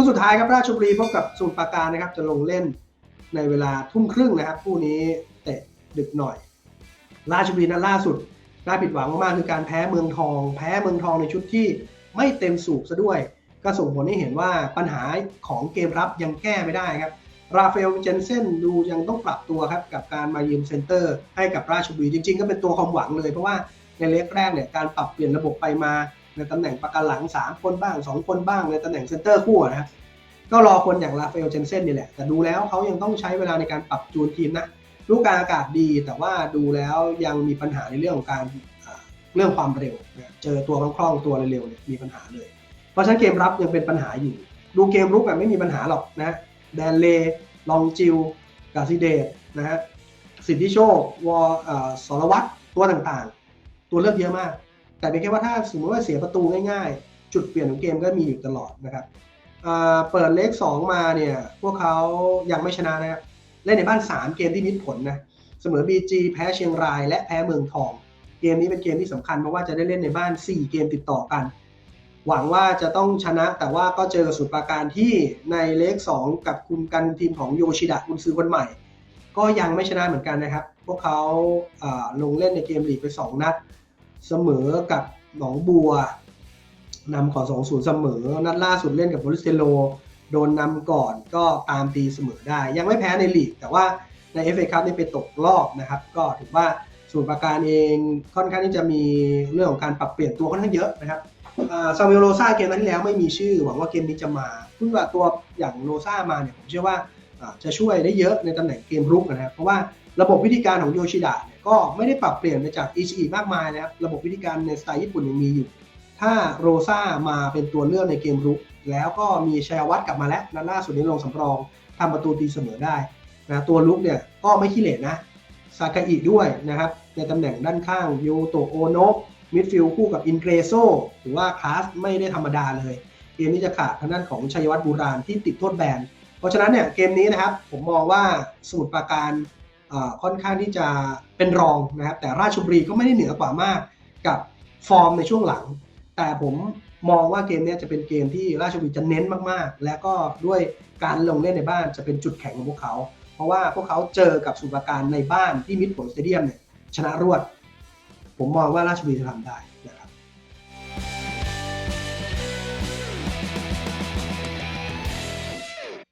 คู่สุดท้ายครับราชบุรีพบกับสมุทรปราการนะครับจะลงเล่นในเวลาทุ่มครึ่งนะครับคู่นี้เตะดึกหน่อย ราชบุรีนั้นล่าสุดน่าผิดหวังมากๆคือการแพ้เมืองทอง แพ้เมืองทองในชุดที่ไม่เต็มสูบซะด้วย ก็ส่งผลให้เห็นว่าปัญหาของเกมรับยังแก้ไม่ได้ครับราฟาเอลเจนเซนดูยังต้องปรับตัวครับกับการมายืมเซนเตอร์ให้กับราชบุรีจริง ๆ ก็เป็นตัวความหวังเลยเพราะว่าในเล็กแรกเนี่ยการปรับเปลี่ยนระบบไปมา ในตำแหน่งประกันหลัง 3 คนบ้าง 2 คนบ้างในตำแหน่งเซนเตอร์คู่นะครับก็รอคนอย่างราฟาเอลเจนเซนนี่แหละ แต่ดูแล้วเขายังต้องใช้เวลาในการปรับจูนทีมนะลูกการอากาศดีแต่ว่าดูแล้วยังมีปัญหาในเรื่องของการเรื่องความเร็วนะเจอตัวคล่องๆตัวเร็วๆมีปัญหาเลย เพราะฉะนั้นเกมรับยังเป็นปัญหาอยู่ ดูเกมรุกแบบไม่มีปัญหาหรอกนะแดนเลลองจิวกาซิเดตนะฮะสิทธิโชควอเอ่อสรวัตรตัวต่างๆ ตัวเลือกเยอะมาก แต่เป็นแค่ว่าถ้าสมมติว่าเสียประตูง่ายๆ จุดเปลี่ยนของเกมก็มีอยู่ตลอดนะครับเปิดเลข2มาเนี่ยพวกเขายังไม่ชนะนะครับเล่นในบ้าน 3 เกมที่มิดผลนะเสมอ BG แพ้เชียงราย และแพ้เมืองทอง เกมนี้เป็นเกมที่สำคัญเพราะว่าจะได้เล่นในบ้าน 4 เกมติดต่อกัน หวังว่าจะต้องชนะแต่ว่าก็เจอกับสุดปราการที่ในเลข2กับคุมกันทีมของโยชิดะคุณซื้อคนใหม่ ก็ยังไม่ชนะเหมือนกันนะครับ พวกเขาอ่าลงเล่นในเกมลีกไป 2 นัด เสมอกับหนองบัวนำก่อน2-0เสมอ นัดล่าสุดเล่นกับบริสเทโล โดนนำก่อนก็ตามตีเสมอได้ ยังไม่แพ้ในลีก แต่ว่าใน FA คัพนี่ไปตกรอบนะครับ ก็ถือว่าสมุทรปราการเองค่อนข้างที่จะมีเรื่องของการปรับเปลี่ยนตัวค่อนข้างเยอะนะครับซามิโลโรซาเกมนั้นที่แล้วไม่มีชื่อ หวังว่าเกมนี้จะมาเพิ่งว่าตัวอย่างโรซามาเนี่ยผมเชื่อว่า จะช่วยได้เยอะในตำแหน่งเกมรุกนะครับเพราะว่าระบบวิธีการของโยชิดะเนี่ยก็ไม่ได้ปรับเปลี่ยนไปจากอิชิอิมากมายนะครับระบบวิธีการในสไตล์ญี่ปุ่นยังมีอยู่ ถ้าโรซ่ามาเป็นตัวเลือกในเกมรุก แล้วก็มีชัยวัฒน์กลับมาแล้วนัดล่าสุดนี้ลงสำรองทำประตูตีเสมอได้นะตัวลุกเนี่ยก็ไม่ขี้เหร่นะซากาอิด้วยนะครับในตำแหน่งด้านข้างโยโตโอโนะมิดฟิลด์คู่กับอินเกรโซถือว่าคลาสไม่ได้ธรรมดาเลย เกมนี้จะขาดทางด้านของชัยวัฒน์บูรานที่ติดโทษแบน เพราะฉะนั้นเนี่ยเกมนี้นะครับผมมองว่าสมุทรปราการค่อนข้างที่จะเป็นรองนะครับ แต่ราชบุรีก็ไม่ได้เหนือกว่ามากกับฟอร์มในช่วงหลัง แต่ผมมองว่าเกมนี้จะเป็นเกมที่ราชบุรีจะเน้นมากๆ และก็ด้วยการลงเล่นในบ้านจะเป็นจุดแข็งของพวกเขา เพราะว่าพวกเขาเจอกับสมุทรปราการในบ้านที่มิตรผลสเตเดียมเนี่ยชนะรวด ผมมองว่าราชบุรีจะทำได้นะครับ